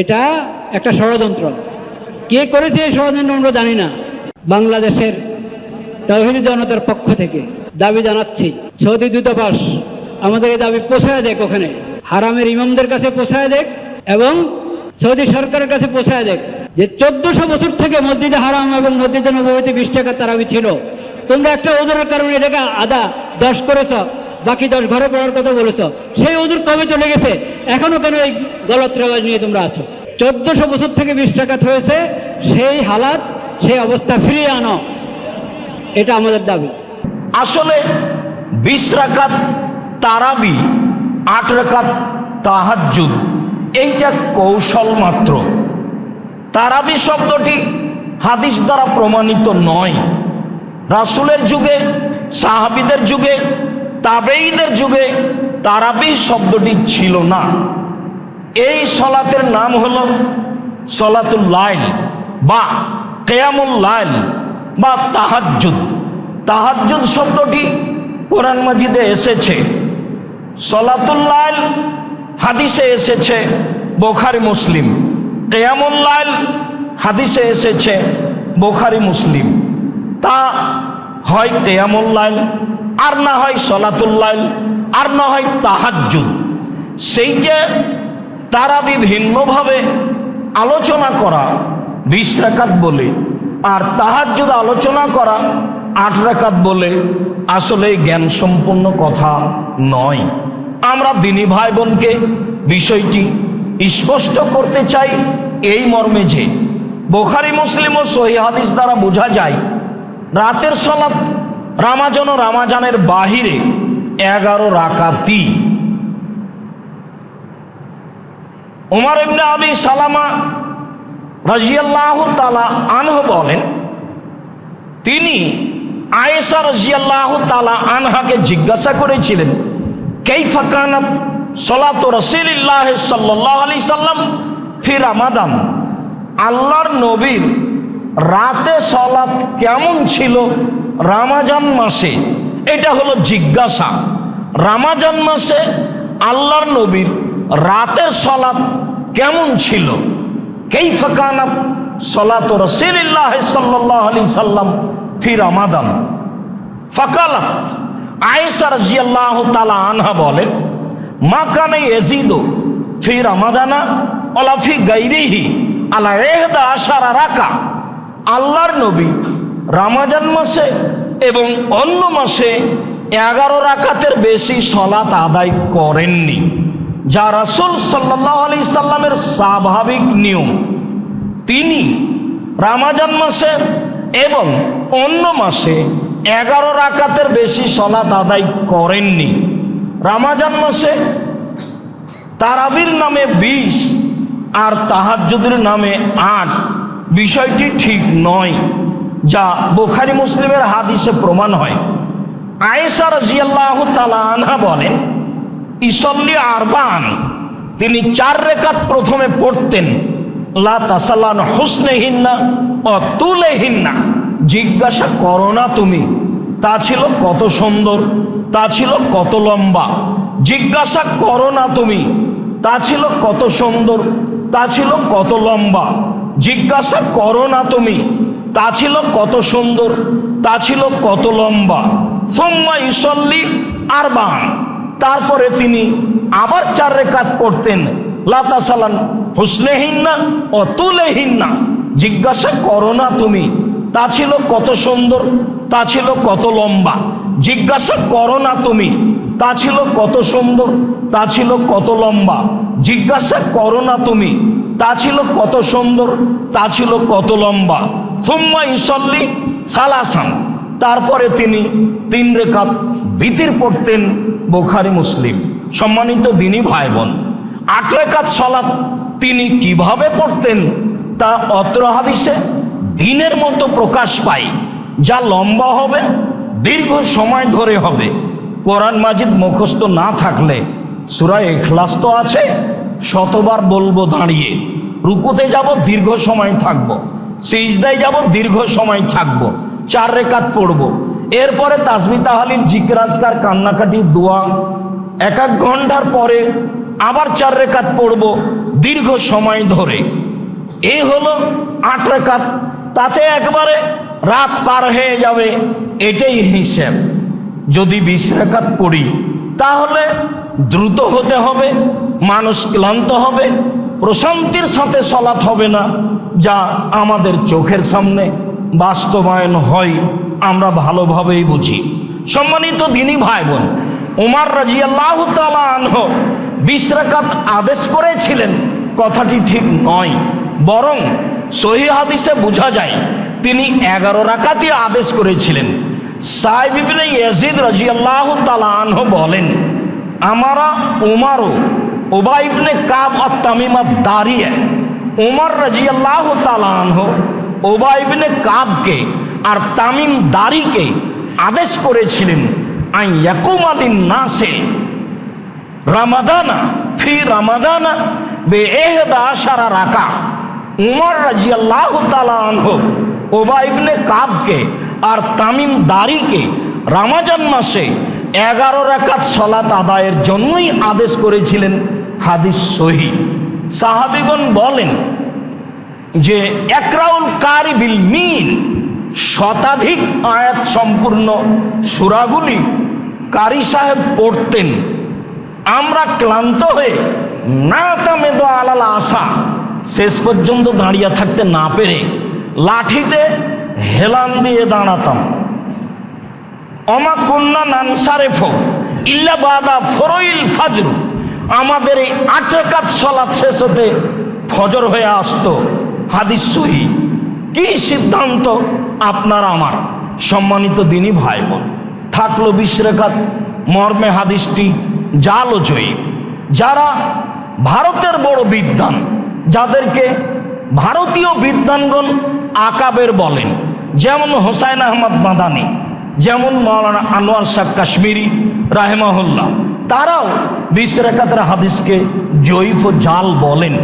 এটা একটা ষড়যন্ত্র। কে করেছে এই ষড়যন্ত্র আমরা জানি না। বাংলাদেশের তৌহিদি জনতার পক্ষ থেকে দাবি জানাচ্ছি, সৌদি দূতাবাস আমাদের এই দাবি পোষায় দেখ ওখানে। হারামের ইমামদের কাছে পোষায় দেখ এবং সৌদি সরকারের কাছে পোষায় দেখ যে চোদ্দশো বছর থেকে মসজিদে হারাম এবং মসজিদে নবীতে বিশ টাকা তারাবি ছিল, তোমরা একটা ওজনের কারণে এটাকে আদা দশ করেছ বাকি দশ ঘরে পড়ার কথা বলেছ। সেই ওজুর কবে চলে গেছে? এখনও কেন এই গলত রেওয়াজ নিয়ে তোমরা আছো? চোদ্দশো বছর থেকে বিশ টাকা হয়েছে, সেই হালাত, সেই অবস্থা ফিরিয়ে আনো। এটা আমাদের দাবি। আসলে বিশ রাকাত তারাবি, আট রাকাত তাহাজ্জুদ, এইটা কৌশল মাত্র। তারাবি শব্দটি হাদিস দ্বারা প্রমাণিত নয়। রাসুলের যুগে, সাহাবিদের যুগে তাবেইদের যুগে তারাবি শব্দটি ছিল না। এই সলাতের নাম হল সলাতুল লাইল বা কেয়ামুল লাইল বা তাহাজ্জুদ। তাহাজ্জুদ শব্দটি কোরআন মাজিদে এসেছে, সলাতুল লাইল হাদিসে এসেছে, বোখারি মুসলিম। কেয়ামুল লাইল হাদিসে এসেছে, বোখারি মুসলিম। তা হয় কেয়ামুল লাইল আর না হয় সলাতুল লাইল, আর না হয় তাহাজ্জুদ। সেইটা তারা বিভিন্নভাবে আলোচনা করা, বিশ রাকাত বলে, আর তাহাজ্জুদ আলোচনা করা, আট রাকাত বলে, আসলে জ্ঞান সম্পন্ন কথা নয়। আমরা দিনী ভাই বোনকে বিষয়টি স্পষ্ট করতে চাই এই মর্মে যে, বোখারি, মুসলিম ও সহি হাদিস দ্বারা বোঝা যায়, রাতের সলাৎ রামাজন ও রামাজানের বাহিরে এগারো রাকাতি। উমার ইবনে আবি সালামা রাজিয়াল্লাহ তালা আনহ বলেন, তিনি আয়েশা রাজিয়াল্লাহ তালা আনহাকে জিজ্ঞাসা করেছিলেন কেই ফাকানাত সলাত রসিল্লাহ সাল্লাহ আলি সাল্লাম ফির আমাদান আল্লাহর নবীর রাতে সলাৎ কেমন ছিল? রামাজান মাসে, এটা হলো জিজ্ঞাসা। রামাজান মাসে আল্লাহর নবীর রাতের সলাৎ কেমন ছিল? কেই ফাকানাত সলাত রসিল্লাহ সাল্লাহ আলি সাল্লাম ফি রামাদান? ফাকালাত, আয়েশা রাজিয়াল্লাহ তালা আনহা বলেন, মা কানে এজিদো ফি রামাদানা ওলা ফি গাইরিহি আলা এহদা আশারা রাকা? আল্লাহর নবী রামাজান মাসে এবং অন্য মাসে এগারো রাকাতের বেশি সলাত আদায় করেননি, যা রাসুল সাল্লাহ আলি সাল্লামের স্বাভাবিক নিয়ম। তিনি রামাজান মাসে এবং অন্য মাসে এগারো রাকাতের বেশি সলাত আদায় করেননি। রামাজান মাসে তারাবির নামে বিশ আর তাহাজ্জুদের নামে আট। বিষয়টি ঠিক নয়। যা বোখারি মুসলিমের হাদিসে প্রমাণ হয়। আয়েশা রাজিয়াল্লাহ তালা আনহা বলেন, ইসল্লি আরবান, তিনি চার রেখাত প্রথমে পড়তেন, লা তাসালান হুসনেহিন্না ও তুলেহিন্না। জিজ্ঞাসা করো না তুমি, তা ছিল কত সুন্দর, তা ছিল কত লম্বা। জিজ্ঞাসা করো না তুমি, তা ছিল কত সুন্দর, তা ছিল কত লম্বা। জিজ্ঞাসা করো না তুমি তা ছিল কত সুন্দর, তা ছিল কত লম্বা। সোম্মা ইসল্লি আরবান। তারপরে তিনি আবার চার রেখাত পড়তেন লাতা সালান হুসনেহিন্না ও না জিজ্ঞাসা করো না তুমি, তা ছিল কত সুন্দর, তা ছিল কত লম্বা। জিজ্ঞাসা করো না তুমি, তা ছিল কত সুন্দর, তা ছিল কত লম্বা। জিজ্ঞাসা করো না তুমি তা ছিল কত সুন্দর, তা ছিল কত লম্বা। সুম্মা ইসল্লি সালাসান। তারপরে তিনি তিন রেখাত ভীতির পড়তেন বোখারি মুসলিম। সম্মানিত দিনী ভাই বোন আট রেখাত সলাপ তিনি কীভাবে পড়তেন তা অত্র হাদিসে দিনের মতো প্রকাশ পায় যা লম্বা হবে, দীর্ঘ সময় ধরে হবে। কোরআন মাজিদ মুখস্থ না থাকলে সুরায় এখলাস তো আছে শতবার বলব দাঁড়িয়ে। রুকুতে যাব, দীর্ঘ সময় থাকব। সিজদায় যাব, দীর্ঘ সময় থাকব। চার রেখাত পড়ব। এরপরে তাসমি তাহালির জিজ্ঞাজকার কান্নাকাটি, দোয়া। এক এক ঘণ্টার পরে আবার চার রেখাত পড়ব, দীর্ঘ সময় ধরে। এই হলো আট রেখাত। তাতে একবারে রাত পার হয়ে যাবে, এটাই হিসেব। যদি বিশ রেখাত পড়ি, তাহলে দ্রুত হতে হবে, মানুষ ক্লান্ত হবে, প্রশান্তির সাথে সলাৎ হবে না, যা আমাদের চোখের সামনে বাস্তবায়ন হয়, আমরা ভালোভাবেই বুঝি। সম্মানিত দিনী ভাই বোন উমার রাজিয়াল্লাহ তালাহ বিশ রাকাত আদেশ করেছিলেন, কথাটি ঠিক নয়, বরং সহি হাদিসে বোঝা যায়, তিনি এগারো রাকাতই আদেশ করেছিলেন। সাহেবিবিন ইয়াজিদ রাজিয়াল্লাহ তালাহ বলেন আমারা উমারও ওবাইবনে কাব অত্তামিমা দাঁড়িয়ে উমর রাজিয়াল্লাহ তালাহ ওবাইবনে কাবকে আর তামিম দারিকে আদেশ করেছিলেন আই ইয়াকুমাদিন নাসে রামাদানা, ফি রামাদানা বে এহদা সারা রাকা। উমর রাজিয়াল্লাহ তালাহ ওবা ইবনে কাবকে আর তামিম দারিকে রামাজান মাসে এগারো রাকাত সলাত আদায়ের জন্যই আদেশ করেছিলেন হাদিস সহি। সাহাবিগণ বলেন যে, একরাউল কারি বিল মিল শতাধিক আয়াত সম্পূর্ণ সুরাগুলি কারি সাহেব পড়তেন। আমরা ক্লান্ত হয়ে, না তামেদ আলাল আশা, শেষ পর্যন্ত দাঁড়িয়ে থাকতে না পেরে লাঠিতে হেলান দিয়ে দাঁড়াতাম। অমা কন্যা নানসারেফ ইল্লা বাদা ফরইল ফাজরু। আমাদের এই আট রেখাত সলাৎ শেষ হতে ফজর হয়ে আসতো। হাদিস সহি। কি সিদ্ধান্ত? আপনার আমার। সম্মানিত দিনী ভাই বোন থাকল বিশ রেখাত মর্মে হাদিসটি জাল জয়ী। যারা ভারতের বড় বিদ্বান, যাদেরকে ভারতীয় বিদ্বানগণ আকাবের বলেন, যেমন হোসাইন আহমদ মাদানি যেমন মৌলানা আনোয়ার শাহ কাশ্মীরি, রাহেমাহুল্লাহ, তারাও বিশ রেখাতের হাদিসকে জয়ীফ ও জাল বলেন।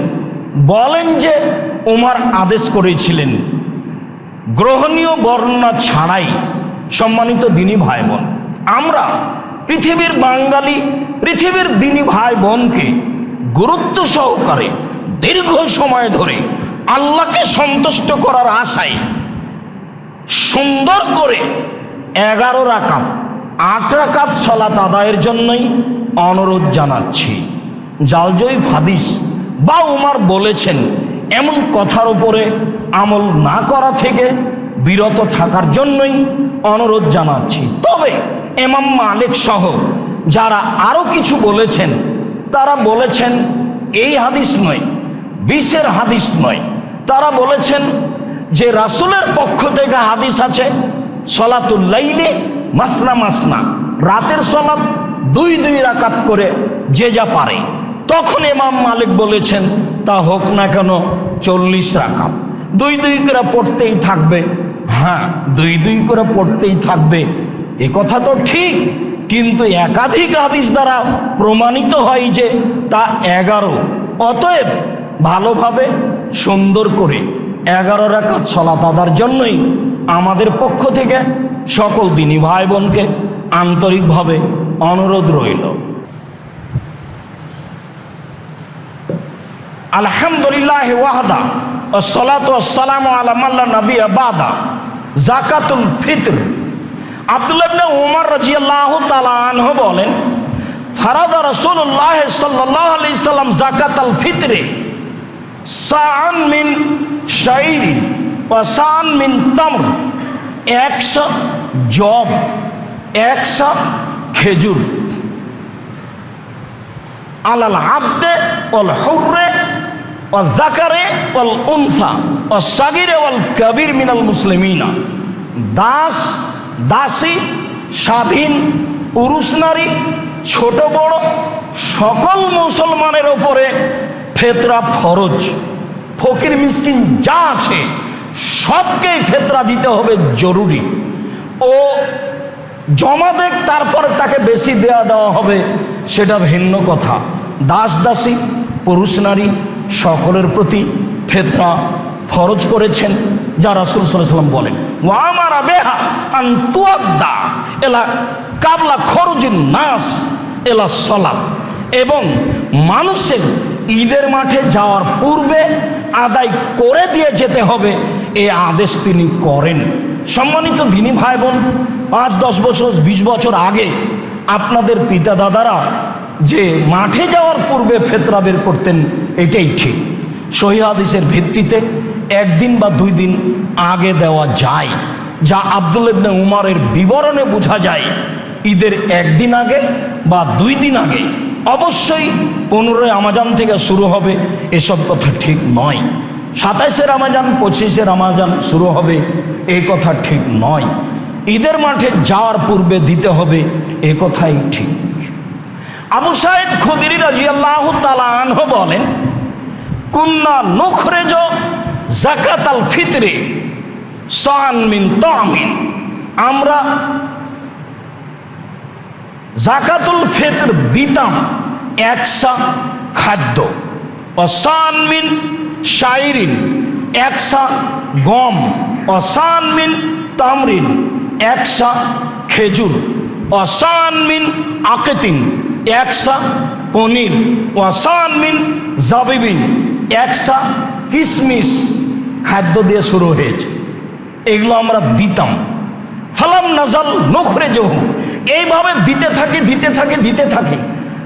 বলেন যে উমার আদেশ করেছিলেন, গ্রহণীয় বর্ণনা ছাড়াই সম্মানিত দিনী ভাই বোন আমরা পৃথিবীর বাঙালি, পৃথিবীর দিনী ভাই বোনকে গুরুত্ব সহকারে দীর্ঘ সময় ধরে আল্লাহকে সন্তুষ্ট করার আশায় সুন্দর করে এগারো রাকাত, আট রাকাত সলাত আদায়ের জন্যই অনুরোধ জানাচ্ছি। জালজয়ী হাদিস বা উমার বলেছেন, এমন কথার উপরে আমল না করা থেকে বিরত থাকার জন্যই অনুরোধ জানাচ্ছি। তবে এমাম মালিক সহ যারা আরও কিছু বলেছেন, তারা বলেছেন, এই হাদিস নয় বিশের হাদিস নয়। তারা বলেছেন যে রাসুলের পক্ষ থেকে হাদিস আছে সলাতুল্লাইলে মাসনা মাসনা। রাতের সলাত দুই দুই রাকাত করে যে যা পারে। তখন ইমাম মালিক বলেছেন, তা হোক না কেন, চল্লিশ রাকাত। দুই দুই করে পড়তেই থাকবে। হ্যাঁ দুই দুই করে পড়তেই থাকবে। এ কথা তো ঠিক, কিন্তু একাধিক হাদিস দ্বারা প্রমাণিত হয় যে তা এগারো। অতএব ভালোভাবে সুন্দর করে এগারো রাকাত সলাত আদার জন্যই আমাদের পক্ষ থেকে সকল দিনী ভাই বোনকে আন্তরিকভাবে অনুরোধ রইল। আলহামদুলিল্লাহ ওয়াহদা ও সলাত সালাম আলামাল্লা নবী আবাদা জাকাতুল ফিতর। আব্দুল্লাহ উমর রাজিয়াল্লাহ তালাহ বলেন, ফারাদা রসুল্লাহ সাল্লাহ আলি সাল্লাম জাকাত আল ফিতরে সান মিন শাইরি ও সান মিন তামর। একশো জব, একশো খেজুর। আলাল আব্দে অল হুররে ও জাকারে ওল উনসা ও সাগিরে অল কবির মিনাল মুসলিমিনা। দাস, দাসী, স্বাধীন পুরুষ নারী, ছোট বড়, সকল মুসলমানের ওপরে ফেতরা ফরজ। ফকির, মিসকিন যা আছে সবকেই ফেতরা দিতে হবে জরুরি। ও জমা দেখ তারপরে তাকে বেশি দেয়া দেওয়া হবে, সেটা ভিন্ন কথা। দাস দাসী, পুরুষ নারী, সকলের প্রতি ফেতরা ফরজ করেছেন, যা রাসুল সাল্লাম বলেন। ওয়ামারা বেহা আন্তুয়াদ্দা এলা কাবলা খরুজিন নাস এলা সলাপ এবং মানুষের ঈদের মাঠে যাওয়ার পূর্বে আদায় করে দিয়ে যেতে হবে এই আদেশ তিনি করেন। সম্মানিত দিনী ভাই বোন পাঁচ, দশ বছর, বিশ বছর আগে আপনাদের পিতা দাদারা যে মাঠে যাওয়ার পূর্বে ফেতরা বের করতেন, এটাই ঠিক। হাদিসের ভিত্তিতে একদিন বা দুই দিন আগে দেওয়া যায়, যা আব্দুল ইবনে উমারের বিবরণে বোঝা যায়। ঈদের একদিন আগে বা দুই দিন আগে। অবশ্যই পনেরোই আমাজান থেকে শুরু হবে, এসব কথা ঠিক নয়। সাতাইশে রামাজান, পঁচিশে রামাজান শুরু হবে। এ কথা ঠিক নয়। ঈদের মাঠে যাওয়ার পূর্বে দিতে হবে, এ কথাই ঠিক। আবু সাহেদ খুদিরি রাজিয়াল্লাহ তালা আনহ বলেন, কুন্না নুখরেজ জাকাত ফিতরে সান মিন তামিন আমরা জাকাতুল ফিতর দিতাম একসা খাদ্য। অসান মিন শাইরিন, একসা গম অসান মিন তামরিন, একসা খেজুর অসান মিন আকেতিন, একসা পনির ওয়াসান মিন জাবিবিন, একসা কিসমিস। খাদ্য দিয়ে শুরু হয়েছে। এগুলো আমরা দিতাম। ফালাম নাজাল নখরে জহু এইভাবে দিতে থাকে দিতে থাকে দিতে থাকে।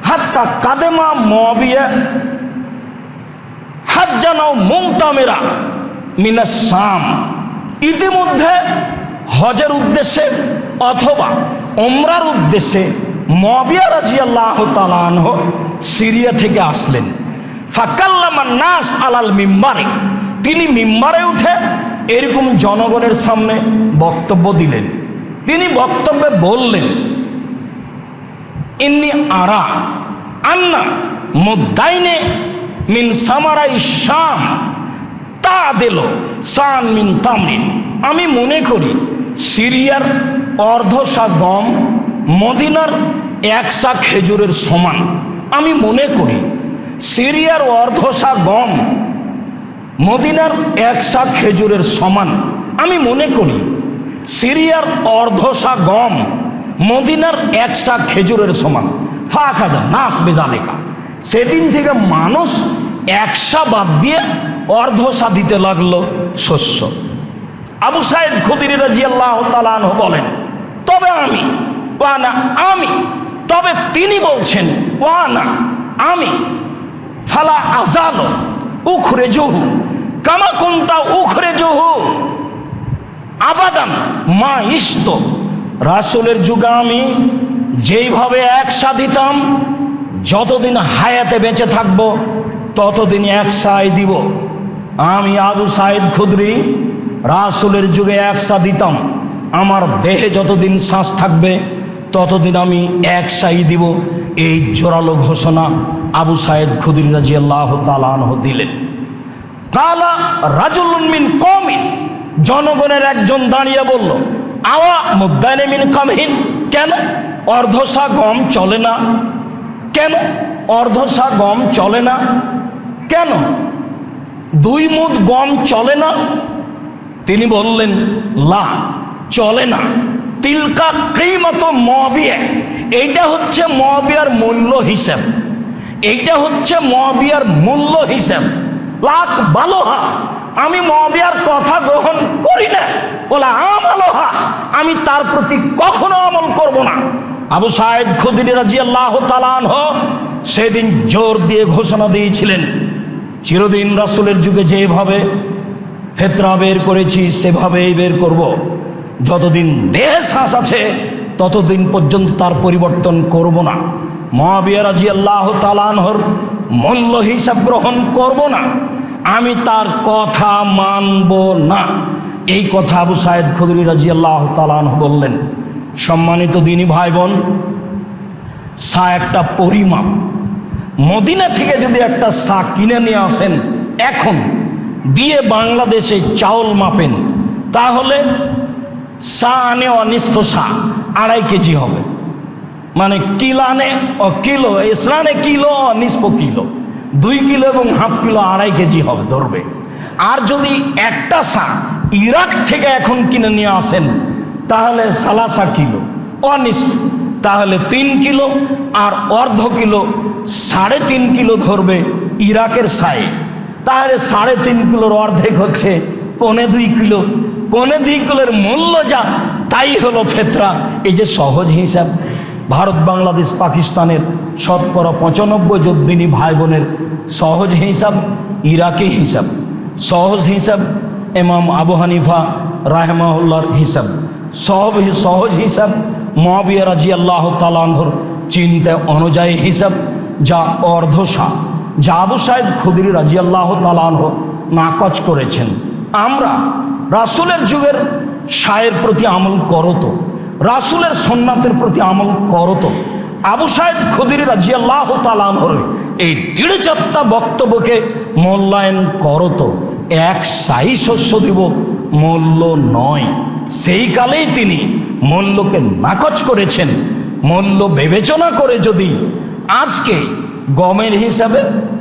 হাত্তা কাদেমা মবিয়া হাত জানাও মৌতামেরা মিনাস শাম ইতিমধ্যে হজের উদ্দেশ্যে অথবা ওমরার উদ্দেশ্যে মবিয়া রাজিয়াল্লাহ তালানহ সিরিয়া থেকে আসলেন। ফাকাল্লামান নাস আলাল মিম্বারে। তিনি মিম্বারে উঠে এরকম জনগণের সামনে বক্তব্য দিলেন। তিনি বক্তব্যে বললেন, ইন্নি আরা আন্না মুদাইনে মিন সামারাই শাম, তা দিল, সান মিন তামরিন। আমি মনে করি, সিরিয়ার অর্ধশা গম, মদিনার একশা খেজুরের সমান। আমি মনে করি, সিরিয়ার অর্ধশা গম, মদিনার একশা খেজুরের সমান। আমি মনে করি, সিরিয়ার অর্ধশা গম, মদিনার একশা খেজুরের সমান। ফাঁক হাজার নাস বেজালেকা। সেদিন থেকে মানুষ একশা বাদ দিয়ে অর্ধশা দিতে লাগল শস্য। আবু সাইদ খুদির রাজি আল্লাহ তালানহ বলেন, তবে আমি, ওয়ানা আমি, তবে তিনি বলছেন, ওয়ানা আমি, ফালা আজালো উখরে জহু কামা কুন্তা উখরে জহু আবাদান মা ইস্ত রাসুলের যুগে আমি যেইভাবে একসা দিতাম যতদিন হায়াতে বেঁচে থাকব, ততদিন একসাই দিব। আমি আবু সাইদ খুদরি, রাসুলের যুগে একসা দিতাম। আমার দেহে যতদিন শ্বাস থাকবে, ততদিন আমি একসাই দিব। এই জোরালো ঘোষণা আবু সাইদ খুদরি রাজি আল্লাহ তালানহ দিলেন। কালা রাজুল মিন কমিন জনগণের একজন দাঁড়িয়ে বলল, আওয়া মুদায়নে মিন কামহীন। কেন? অর্ধসা গম চলে না। কেন অর্ধসা গম চলে না? কেন? দুই মুদ গম চলে না? তিনি বললেন লা চলে না। তিলকা মত মবিয়া। এইটা হচ্ছে মবিয়ার মূল্য হিসাব। এইটা হচ্ছে মবিয়ার মূল্য হিসাব। লাখ বালোহা। আমি মবিয়ার কথা গ্রহণ করি না। বলে, আমালোহা। আমি তার প্রতি কখনো আমল করব না। আবু সাহেদ খুদির রাজি আল্লাহ তালান সেদিন জোর দিয়ে ঘোষণা দিয়েছিলেন, চিরদিন রাসুলের যুগে যেভাবে ফেতরা বের করেছি, সেভাবেই বের করব। যতদিন দেহে শ্বাস আছে, ততদিন পর্যন্ত তার পরিবর্তন করব না। মহাবিয়া রাজি আল্লাহ তালানহর মূল্য হিসাব গ্রহণ করব না। আমি তার কথা মানব না। এই কথা আবু সাহেদ খুদরি রাজি আল্লাহ তালানহ বললেন। সম্মানিত দিনী ভাই বোন সা একটা পরিমাপ। মদিনা থেকে যদি একটা সা কিনে নিয়ে আসেন এখন, দিয়ে বাংলাদেশে চাউল মাপেন, তাহলে সা আনে অনিষ্প সা আড়াই কেজি হবে। মানে কিলানে ও কিলো, ইসরানে কিলো অনিষ্প কিলো। দুই কিলো এবং হাফ কিলো, আড়াই কেজি হবে, ধরবে। আর যদি একটা সা ইরাক থেকে এখন কিনে নিয়ে আসেন তাহলে সালাসা কিলো অনিষ্প তাহলে তিন কিলো আর অর্ধ কিলো, সাড়ে তিন কিলো ধরবে ইরাকের সায়ে তাহলে সাড়ে তিন কিলোর অর্ধেক হচ্ছে পনে দুই কিলো। পনে দুই কিলোর মূল্য যা, তাই হলো ফেতরা। এই যে সহজ হিসাব, ভারত, বাংলাদেশ, পাকিস্তানের শতকরা পঁচানব্বই যোদ্দিনী ভাই বোনের সহজ হিসাব, ইরাকি হিসাব। সহজ হিসাব এমাম আবু হানিফা রাহমাউল্লার হিসাব। সহব সহজ হিসাব। মহাবিয়া রাজি আল্লাহ তালানহর চিন্তা অনুযায়ী হিসাব, যা অর্ধশা যা আবু সাহেব খুদির রাজি আল্লাহ তালানহ নাকচ করেছেন। আমরা রাসুলের যুগের শায়ের প্রতি আমল করতো রাসুলের সন্ন্যাতের প্রতি আমল করতো আবু সাহেব খুদির রাজি আল্লাহ তালানহর এই দৃঢ় চারটা বক্তব্যকে মূল্যায়ন করতো এক সাই শস্য দিব, মূল্য নয়। সেই কালেই তিনি মূল্যকে নাকচ করেছেন। মূল্য বিবেচনা করে যদি আজকে গমের হিসাবে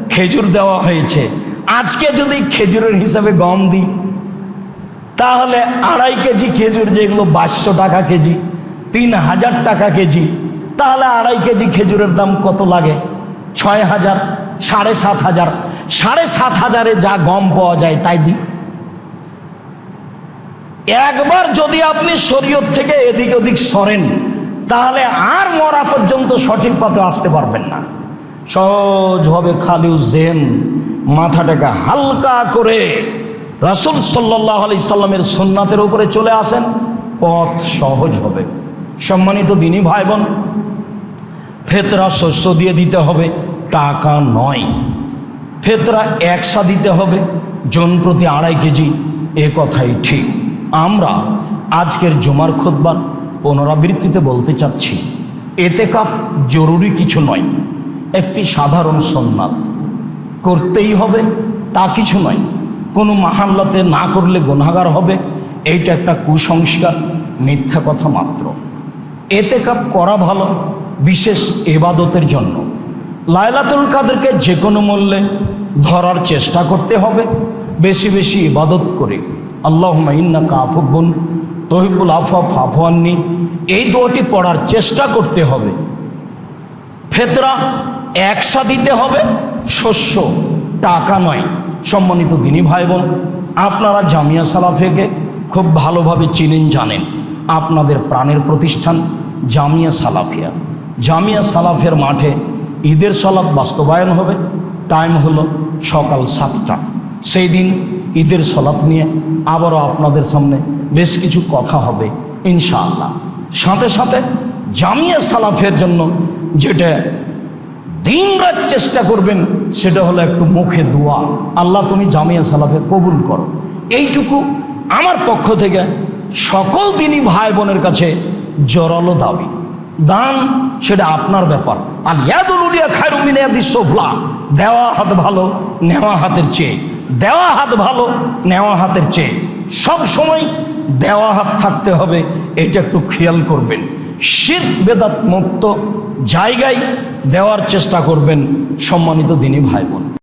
খেজুর দেওয়া হয়েছে, আজকে যদি খেজুরের হিসাবে গম দিই, তাহলে আড়াই কেজি খেজুর যেগুলো বাইশশো টাকা কেজি, তিন হাজার টাকা কেজি, তাহলে আড়াই কেজি খেজুরের দাম কত লাগে? ছয় হাজার, সাড়ে সাত হাজার, সাড়ে সাত হাজারে যা গম পাওয়া যায় তাই দিই। একবার যদি আপনি শরীয়ত থেকে এদিক ওদিক সরেন, তাহলে আর মরা পর্যন্ত সঠিক পথে আসতে পারবেন না। সহজভাবে খালি জেন মাথাটাকে হালকা করে রাসুল সাল্লাহ আলি সাল্লামের সোননাথের উপরে চলে আসেন, পথ সহজ হবে। সম্মানিত দিনী ভাই বোন ফেতরা শস্য দিয়ে দিতে হবে, টাকা নয়। ফেতরা একসা দিতে হবে, জন প্রতি আড়াই কেজি, এ কথাই ঠিক। আমরা আজকের জমার খোদবার পুনরাবৃত্তিতে বলতে চাচ্ছি এতে কাপ জরুরি কিছু নয়, একটি সাধারণ সন্ন্যাত করতেই হবে, তা কিছু নয়। কোনো মাহাল্লাতে না করলে গুণাগার হবে, এইটা একটা কুসংস্কার, মিথ্যা কথা মাত্র। এতে কাপ করা ভালো, বিশেষ এবাদতের জন্য। লায়লাতুল কাদেরকে যে কোনো মূল্যে ধরার চেষ্টা করতে হবে, বেশি বেশি ইবাদত করে। আল্লাহ ইন্না কাফুবন তহিবুল আফা ফাফান্নি এই দোয়াটি পড়ার চেষ্টা করতে হবে। ফেতরা একসা দিতে হবে, শস্য, টাকা নয়। সম্মানিত দিনী ভাই বোন আপনারা জামিয়া সালাফেকে খুব ভালোভাবে চিনেন, জানেন। আপনাদের প্রাণের প্রতিষ্ঠান জামিয়া সালাফিয়া। জামিয়া সালাফের মাঠে ঈদের সালাদ বাস্তবায়ন হবে। টাইম হলো সকাল সাতটা। সেই দিন ঈদের সলাৎ নিয়ে আবারও আপনাদের সামনে বেশ কিছু কথা হবে, ইনশাআল্লাহ। সাথে সাথে জামিয়া সালাফের জন্য যেটা দিন রাত চেষ্টা করবেন, সেটা হলো একটু মুখে দোয়া। আল্লাহ তুমি জামিয়া সালাফে কবুল করো। এইটুকু আমার পক্ষ থেকে সকল দিনই ভাই বোনের কাছে জোরালো দাবি। দান সেটা আপনার ব্যাপার। আর ইয়াদুলিয়া খায়রুমিনিয়া দিসোফলা দেওয়া হাত ভালো, নেওয়া হাতের চেয়ে। দেওয়া হাত ভালো, নেওয়া হাতের চেয়ে। সব সময় দেওয়া হাত থাকতে হবে, এটা একটু খেয়াল করবেন। শীত বেদাত মুক্ত জায়গায় দেওয়ার চেষ্টা করবেন সম্মানিত দিনী ভাই বোন